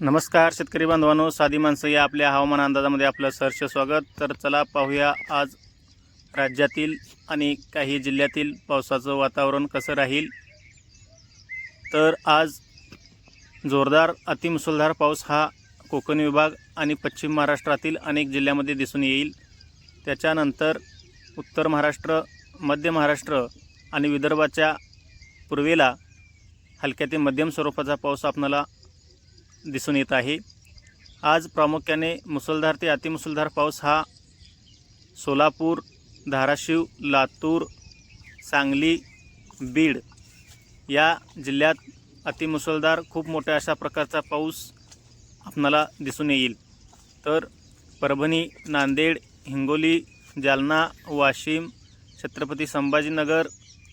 नमस्कार शेतकरी बांधवांनो साधी माणसं या आपल्या हवामान अंदाजामध्ये आपलं सहर्ष स्वागत. तर चला पाहूया आज राज्यातील आणि काही जिल्ह्यातील पावसाचं वातावरण कसं राहील. तर आज जोरदार अतिमुसळधार पाऊस हा कोकण विभाग आणि पश्चिम महाराष्ट्रातील अनेक जिल्ह्यामध्ये दिसून येईल. त्याच्यानंतर उत्तर महाराष्ट्र मध्य महाराष्ट्र आणि विदर्भाच्या पूर्वेला हलक्या ते मध्यम स्वरूपाचा पाऊस आपणाला दिसून येत आहे. आज प्रामुख्याने मुसळधार ते अतिमुसळधार पाऊस हा सोलापूर धाराशिव लातूर सांगली बीड या जिल्ह्यात अतिमुसळधार खूप मोठ्या अशा प्रकारचा पाऊस आपणाला दिसून येईल. तर परभणी नांदेड हिंगोली जालना वाशिम छत्रपती संभाजीनगर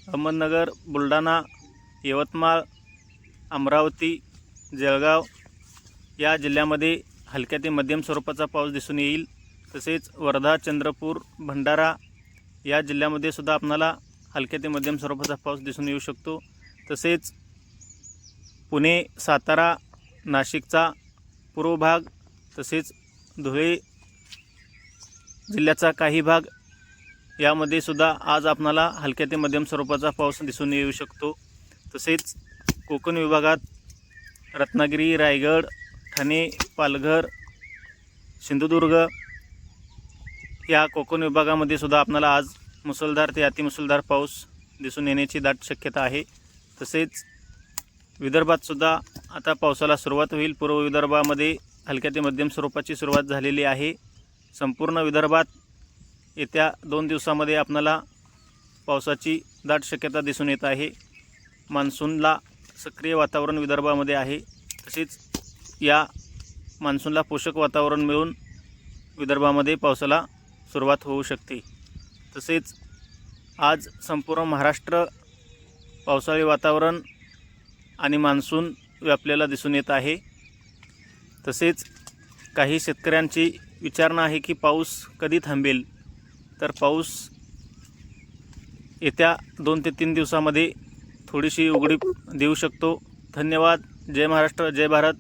अहमदनगर बुलढाणा यवतमाळ अमरावती जळगाव या जिल्ह्यामध्ये हलक्या ते मध्यम स्वरूपाचा पाऊस दिसून येईल. तसेच वर्धा चंद्रपूर भंडारा या जिल्ह्यामध्ये सुद्धा आपणाला हलक्या ते मध्यम स्वरूपाचा पाऊस दिसून येऊ शकतो. तसेच पुणे सातारा नाशिकचा पूर्व भाग तसेच धुळे जिल्ह्याचा काही भाग यामध्ये सुद्धा आज आपणाला हलक्या ते मध्यम स्वरूपाचा पाऊस दिसून येऊ शकतो. तसेच कोकण विभागात रत्नागिरी रायगड ठाणे पालघर सिंधुदुर्ग या कोकण विभागामध्ये सुद्धा आपणाला आज मुसळधार ते अतिमुसळधार पाऊस दिसून येण्याची दाट शक्यता आहे. तसेच विदर्भात सुद्धा आता पावसाला सुरुवात होईल. पूर्व विदर्भामध्ये हलक्या ते मध्यम स्वरूपाची सुरुवात झालेली आहे. संपूर्ण विदर्भात येत्या दोन दिवसामध्ये आपणाला पावसाची दाट शक्यता दिसून येत आहे. मान्सूनला सक्रिय वातावरण विदर्भामध्ये आहे. तसेच या मान्सूनला पोषक वातावरण मिळून विदर्भामध्ये पावसाला सुरुवात होऊ शकते. तसेच आज संपूर्ण महाराष्ट्र पावसाळी वातावरण आणि मान्सून व्यापलेला दिसून येत आहे. तसेच काही शेतकऱ्यांची विचारणा आहे की पाऊस कधी थांबेल? तर पाऊस येत्या दोन ते तीन दिवसामध्ये थोडीशी उघडी देऊ शकतो. धन्यवाद. जय महाराष्ट्र जय भारत.